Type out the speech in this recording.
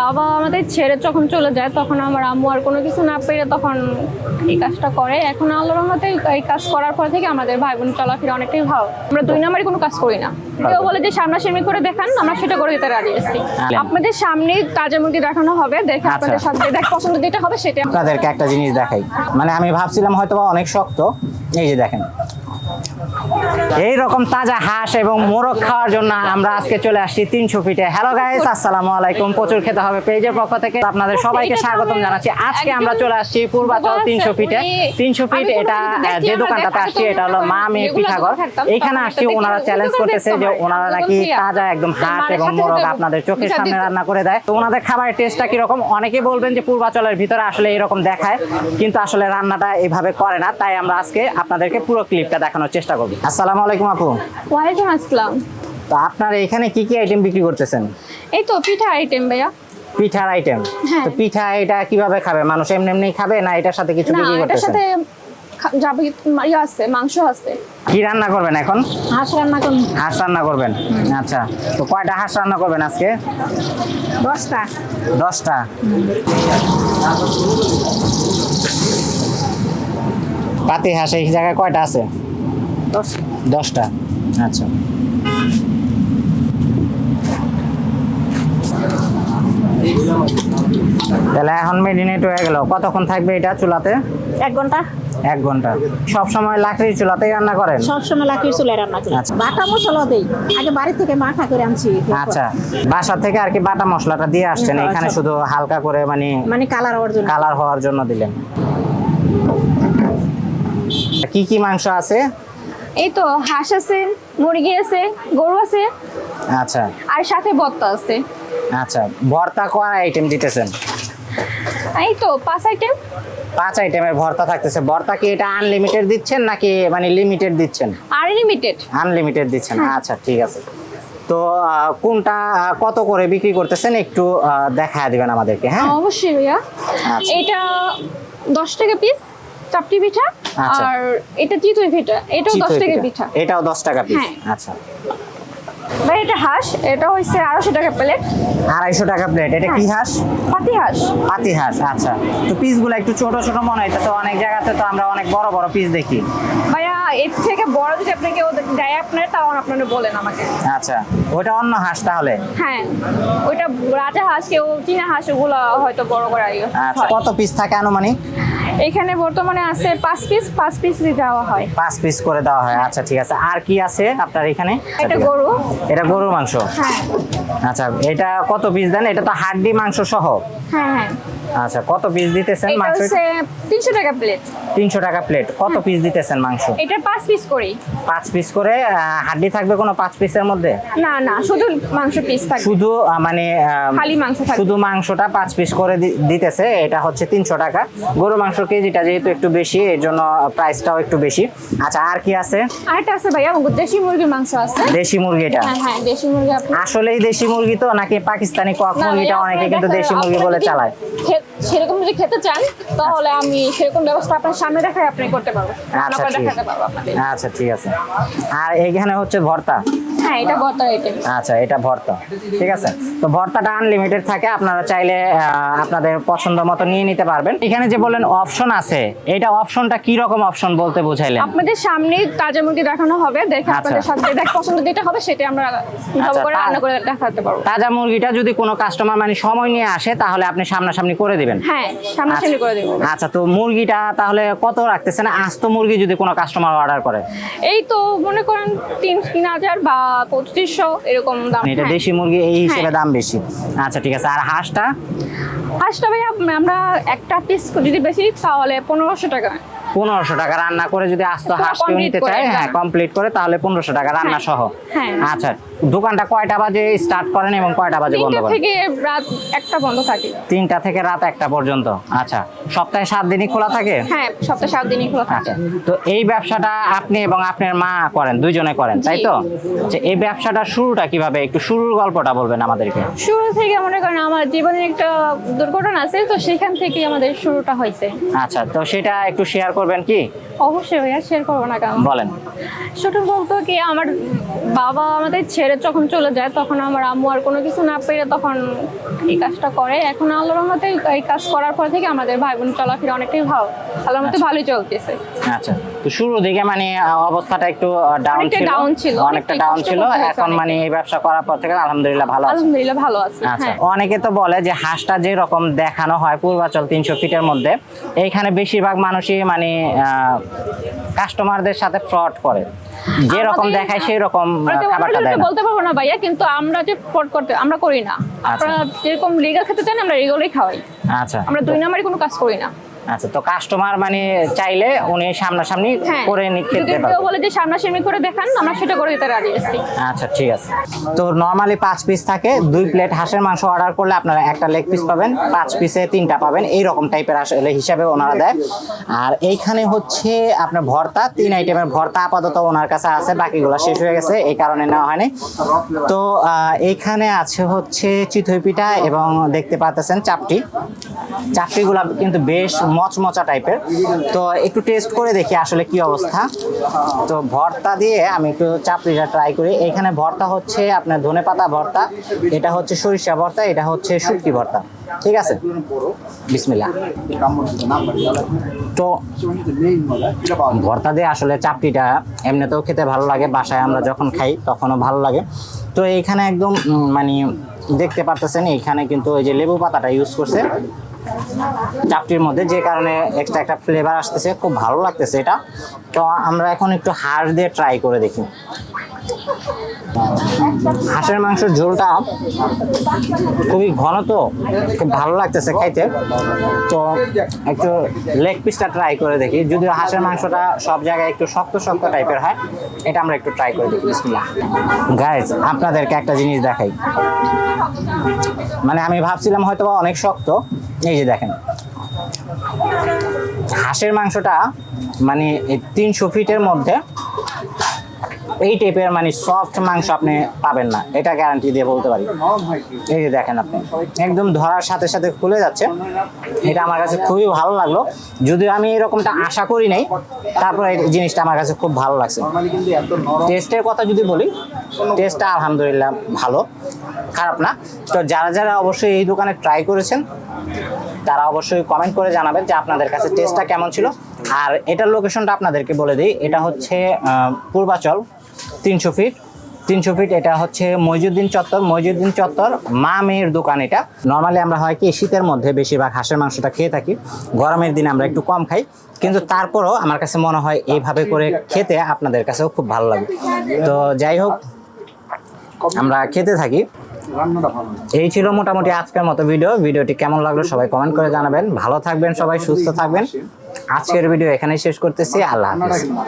বাবা আমাদের ছেড়ে যখন চলে যায় তখন আমার আম্মু আর কোনো কিছু না পেরে তখন এই কাজটা করে। এখন আল্লাহর রহমতে এই কাজ করার পর থেকে আমাদের ভাই বোন চলাফেরা অনেকটাই ভালো। আমরা দুই নাম্বারই কোনো কাজ করি না। কেউ বলে যে সামনাসামনি করে দেখান আমরা সেটা করে দিতে রাজি আছি। আপনাদের সামনে তাজা মুরগি দেখানো হবে দেখে আচ্ছা। আপনাদের সাথে দেখ পছন্দ যেটা হবে সেটা আপনাদেরকে একটা জিনিস দেখাই। মানে আমি ভাবছিলাম হয়তো অনেক শক্ত। এই যে দেখেন এই রকম তাজা হাঁস এবং মোরগ খাওয়ার জন্য আমরা আজকে চলে আসছি তিনশো ফিটে হ্যালো গাইস আসসালামু আলাইকুম। প্রচুর খেতে হবে পেজের পক্ষ থেকে আপনাদের সবাইকে স্বাগতম জানাচ্ছি। আজকে আমরা চলে আসছি পূর্বাচল তিনশো ফিটে তিনশো ফিট এটা যে দোকানটাতে আসছি এটা হলো মা মেয়ে পিঠাঘর এখানে আসছি ওনারা চ্যালেঞ্জ করতেছে যে ওনারা নাকি তাজা একদম হাঁস এবং মোরগ আপনাদের চোখের সামনে রান্না করে দেয়। তো ওনাদের খাবারের টেস্টটা কীরকম? অনেকে বলবেন যে পূর্বাচলের ভিতরে আসলে এরকম দেখায় কিন্তু আসলে রান্নাটা এইভাবে করে না। তাই আমরা আজকে আপনাদেরকে পুরো ক্লিপটা দেখানোর চেষ্টা করব। আসসালামু আলাইকুম আপু। ওয়ালাইকুম আসসালাম। তো আপনার এখানে কি কি আইটেম বিক্রি করতেছেন? এই তো পিঠা আইটেম ভাইয়া। পিঠার আইটেম হ্যাঁ। তো পিঠা এটা কীভাবে খাবে? মানুষ এমনি এমনি খাবে না এটার সাথে কিছু না বিক্রি এটার সাথে যাবে ইয়ে আছে মাংস আছে। কি রান্না করবেন এখন? হাঁস রান্না করুন হাঁস রান্না করবেন? আচ্ছা তো কয়টা হাঁস রান্না করবেন আজকে? দশটা। দশটা। পাতি হাঁস এই জায়গায় কয়টা আছে? দশটা। আচ্ছা। তাহলে এখন মেরিনেট হয়ে গেল। কতক্ষণ থাকবে এটা চুলাতে? এক ঘণ্টা। এক ঘণ্টা। সব সময় লাকড়ির চুলাতেই রান্না করেন? সবসময় লাকড়ির চুলায় রান্না করি। আচ্ছা। বাটা মশলা দেই। আগে বাড়ি থেকে মাখা করে আনছি। আচ্ছা। বাসা থেকে আর কি বাটা মশলাটা দিয়ে আসছেন? হ্যাঁ, এখানে শুধু হালকা করে মানে মানে কালার হওয়ার জন্য। কালার হওয়ার জন্য দিলেন। কি কি মাংস আছে? এই তো হাঁস আছে মুরগি আছে গরু আছে। আচ্ছা। আর সাথে বত্তা আছে। আচ্ছা ভর্তা কয় আইটেম দিতেছেন? এই তো পাঁচ আইটেম পাঁচ আইটেমের ভর্তা থাকতেছে। ভর্তা কি এটা আনলিমিটেড দিচ্ছেন নাকি মানে লিমিটেড দিচ্ছেন? আর লিমিটেড আনলিমিটেড দিচ্ছেন। হ্যাঁ। আচ্ছা ঠিক আছে। তো কোনটা কত করে বিক্রি করতেছেন একটু দেখা দিবেন আমাদেরকে হ্যাঁ? অবশ্যই ভাইয়া। আচ্ছা। এটা দশ টাকা পিস চাপটি পিঠা আচ্ছা। আর এটা চিতই পিঠা এটাও দশ চিতই টাকা পিঠা। এটাও দশ টাকা পিস। হ্যাঁ। আচ্ছা। ভাই এটা হাঁস এটা হচ্ছে আড়াইশো টাকা প্লেট। আড়াইশো টাকা প্লেট। এটা কি হাঁস? পাতি হাঁস। পাতি হাঁস আচ্ছা। তো পিসগুলো একটু ছোট ছোট মনে হইতেছে। অনেক জায়গাতে তো আমরা অনেক বড় বড় পিস দেখি। ভাইয়া এর থেকে বড় যদি আপনাকে দেয় আপনার তাও আপনারা বলেন আমাকে। আচ্ছা। ওটা অন্য হাঁস তাহলে? হ্যাঁ। ওইটা রাজা হাঁস কেউ চীনা হাঁস ওগুলো হয়তো বড় করে আচ্ছা। হয়। কত পিস থাকে আনুমানিক? এখানে বর্তমানে আছে পাঁচ পিস পাঁচ পিস দেওয়া হয়। পাঁচ পিস করে দেওয়া হয় আচ্ছা ঠিক আছে। আর কি আছে আপনার এখানে? এটা গরু। এটা গরুর মাংস? হ্যাঁ। আচ্ছা এটা কত পিস দেন? এটা তো হাড্ডি মাংস সহ? হ্যাঁ হ্যাঁ। আচ্ছা কত পিস দিতেছেন এটা মাংস? হচ্ছে তিনশো টাকা প্লেট তিনশো টাকা প্লেট কত পিস দিতেছেন মাংস? এটা পাঁচ পিস করি পাঁচ পিস করে হাড্ডি থাকবে কোনো পাঁচ পিসের মধ্যে? না না শুধু মাংস পিস থাকবে। শুধু মানে খালি মাংস থাকবে। শুধু মাংসটা পাঁচ পিস করে দিতেছে এটা হচ্ছে তিনশো টাকা। গরু মাংস কেজিটা যেহেতু একটু বেশি এর জন্য প্রাইসটাও একটু বেশি। আচ্ছা আর কি আছে? আরেকটা আছে ভাইয়া দেশি মুরগির মাংস আছে। দেশি মুরগি এটা? হ্যাঁ হ্যাঁ দেশি মুরগি আসলেই দেশি মুরগি তো নাকি পাকিস্তানি কক মুরগিটা অনেকে কিন্তু দেশি মুরগি বলে চালায়। সেরকম যদি খেতে চান তাহলে আমি সেরকম ব্যবস্থা আপনার সামনে দেখাই আপনি করতে পারব। আচ্ছা ঠিক দেখাতে পারব আপনাদের। আচ্ছা ঠিক আছে। আর এইখানে হচ্ছে ভর্তা? হ্যাঁ এটা বর্তার আইটেম আচ্ছা এটা ভর্তা। ঠিক আছে? তো ভর্তাটা আনলিমিটেড থাকে আপনারা চাইলে আপনাদের পছন্দ মতো নিয়ে নিতে পারবেন। এখানে যে বললেন অপশন আছে এটা অপশনটা কি রকম অপশন বলতে বোঝাইলেন? আপনাদের সামনে তাজা মুরগি দেখানো হবে দেখে আচ্ছা। আপনাদের সাথে দেখ পছন্দ যেটা হবে সেটা আমরা ভালো আচ্ছা, করে রান্না করে দেখাতে পারব। তাজা মুরগিটা যদি কোনো কাস্টমার মানে সময় নিয়ে আসে তাহলে আপনি সামনাসামনি করে দিবেন? হ্যাঁ সামনাসামনি করে দেবো। আচ্ছা তো মুরগিটা তাহলে কত রাখতেছেন? তো মুরগি যদি কোনো কাস্টমার অর্ডার করে? এই তো মনে করেন তিন তিন হাজার বা পঁচিশশো এরকম দাম। এটা হ্যাঁ। দেশি মুরগি এই হিসেবে হ্যাঁ। দাম বেশি। আচ্ছা ঠিক আছে। আর হাঁসটা? হাঁসটা ভাই আমরা একটা পিস যদি বেশি তাহলে পনেরোশো টাকা। পনেরোশো টাকা রান্না করে যদি আস্ত হাঁস কেউ নিতে চায় হ্যাঁ কমপ্লিট করে তাহলে পনেরোশো টাকা রান্না হ্যাঁ, সহ। হ্যাঁ। আচ্ছা দোকানটা কয়টা বাজে স্টার্ট করেন এবং কয়টা বাজে বন্ধ করেন? থেকে রাত একটা বন্ধ থাকে। তিনটা থেকে রাত একটা পর্যন্ত আচ্ছা। সপ্তাহে সাত দিনই খোলা থাকে? হ্যাঁ সপ্তাহে সাত দিনই খোলা থাকে। আচ্ছা তো এই ব্যবসাটা আপনি এবং আপনার মা করেন দুইজনে করেন তাই তো? আচ্ছা এই ব্যবসাটার শুরুটা কীভাবে? একটু শুরুর গল্পটা বলবেন আমাদেরকে। শুরু থেকে মনে করেন আমার জীবনে একটা আছে তো সেখান থেকে আমাদের শুরুটা হয়েছে। আচ্ছা তো সেটা একটু শেয়ার করবেন কি? অবশ্যই ভাইয়া শেয়ার করব না কেন? বলেন। ছোট বলতো কি আমার বাবা আমাদের ছেড়ে যখন চলে যায় তখন আমার আম্মু আর কোনো কিছু না পেরে তখন এই কাজটা করে। এখন আল্লাহর রহমতে এই কাজ করার পর থেকে আমাদের ভাই বোন চলাফেরা অনেকটাই ভালো আল্লাহর মতে ভালোই চলতেছে। আচ্ছা তো শুরু দিকে মানে অবস্থাটা একটু ডাউন ছিল down ছিল, অনেকটা ডাউন ছিল। এখন মানে এই ব্যবসা করার পর থেকে আলহামদুলিল্লাহ ভালো আছে। আলহামদুলিল্লাহ ভালো আছে আচ্ছা হ্যাঁ। অনেকে তো বলে যে হাঁসটা যে রকম দেখানো হয় পূর্বাচল তিনশো ফিটের মধ্যে। এইখানে বেশিরভাগ মানুষই মানে কাস্টমারদের সাথে ফ্রড করে। যে রকম দেখায় সেই রকম খাবারটা দেয় বলতে পারব না ভাইয়া কিন্তু আমরা যে ফ্রড করতে আমরা করি না। আচ্ছা। আপনারা যেরকম রিগাল খেতে চান আমরা রেগুলারই খাওয়াই। আচ্ছা। আমরা দুই নাম্বারই কোনো কাজ করি না। আচ্ছা তো কাস্টমার মানে চাইলে উনি সামনাসামনি হ্যাঁ করে নি- যদি খেতে কেউ পারবে। বলে যে সামনাসামনি করে দেখান আমরা সেটা করে দিতে রাজি আছি। আচ্ছা ঠিক আছে। তো নর্মালি পাঁচ পিস থাকে দুই প্লেট হাঁসের মাংস অর্ডার করলে আপনারা একটা লেগ পিস পাবেন পাঁচ পিসে তিনটা পাবেন এই রকম টাইপের আসলে হিসাবে ওনারা দেয়। আর এইখানে হচ্ছে আপনার ভর্তা তিন আইটেমের ভর্তা আপাতত ওনার কাছে আছে বাকিগুলো শেষ হয়ে গেছে এই কারণে নেওয়া হয়নি। তো এইখানে আছে হচ্ছে চিতই পিঠা এবং দেখতে পাচ্ছেন চাপটি। চাপটিগুলো কিন্তু বেশ মচমচা টাইপের। তো একটু টেস্ট করে দেখি আসলে কি অবস্থা। তো ভর্তা দিয়ে আমি একটু চাপড়িটা ট্রাই করি। এখানে ভর্তা হচ্ছে আপনার ধনে পাতা ভর্তা, এটা হচ্ছে সরিষা ভর্তা, এটা হচ্ছে শুটকি ভর্তা। ঠিক আছে? বিসমিল্লাহ। তো ভর্তা দিয়ে আসলে চাপটিটা এমনিতেও খেতে ভালো লাগে। বাসায় আমরা যখন খাই তখনও ভালো লাগে। তো এইখানে একদম মানে দেখতে পারতেছেন এইখানে কিন্তু ওই যে লেবু পাতাটা ইউজ করছে। চাপটির মধ্যে, যে কারণে এক্সট্রা একটা ফ্লেভার আসতেছে, খুব ভালো লাগতেছে এটা। তো আমরা এখন একটু হার দিয়ে ট্রাই করে দেখি। হাঁসের মাংসের ঝোলটা খুবই ঘন তো, খুব ভালো লাগতেছে খাইতে। তো একটু লেগ পিসটা ট্রাই করে দেখি। যদিও হাঁসের মাংসটা সব জায়গায় একটু শক্ত শক্ত টাইপের হয়, এটা আমরা একটু ট্রাই করে দেখি, বিসমিল্লাহ। গাইজ আপনাদেরকে একটা জিনিস দেখাই। মানে আমি ভাবছিলাম হয়তো অনেক শক্ত। এই যে দেখেন। হাঁসের মাংসটা মানে তিনশো ফিটের মধ্যে এই টাইপের মানে সফট মাংস আপনি পাবেন না। এটা গ্যারান্টি দিয়ে বলতে পারি। এই যে দেখেন আপনি। একদম ধরার সাথে সাথে খুলে যাচ্ছে। এটা আমার কাছে খুবই ভালো লাগল। যদিও আমি এরকমটা আশা করি নাই, তারপরে এই জিনিসটা আমার কাছে খুব ভালো লাগছে। টেস্টের কথা যদি বলি টেস্টটা আলহামদুলিল্লাহ ভালো। খারাপ না। তো যারা যারা অবশ্যই এই দোকানে ট্রাই করেছেন, তারা অবশ্যই কমেন্ট করে জানাবেন যে আপনাদের কাছে টেস্টটা কেমন ছিল। আর এটার লোকেশনটা আপনাদেরকে বলে দিই। এটা হচ্ছে পূর্বাচল তিনশো ফিট। তিনশো ফিট এটা হচ্ছে মইজুদ্দিন চত্বর। মইজুদ্দিন চত্বর মা মেয়ের দোকান এটা। নর্মালি আমরা হয় কি, শীতের মধ্যে বেশিরভাগ হাঁসের মাংসটা খেয়ে থাকি। গরমের দিনে আমরা একটু কম খাই। কিন্তু তারপরও আমার কাছে মনে হয় এইভাবে করে খেতে আপনাদের কাছেও খুব ভালো লাগে। তো যাই হোক, আমরা খেতে থাকি। এই ছিল মোটামুটি আজকের মতো ভিডিও। ভিডিওটি কেমন লাগল সবাই কমেন্ট করে জানাবেন। ভালো থাকবেন সবাই, সুস্থ থাকবেন। আজকের ভিডিও এখানেই শেষ করতেছি। আল্লাহ হাফিজ।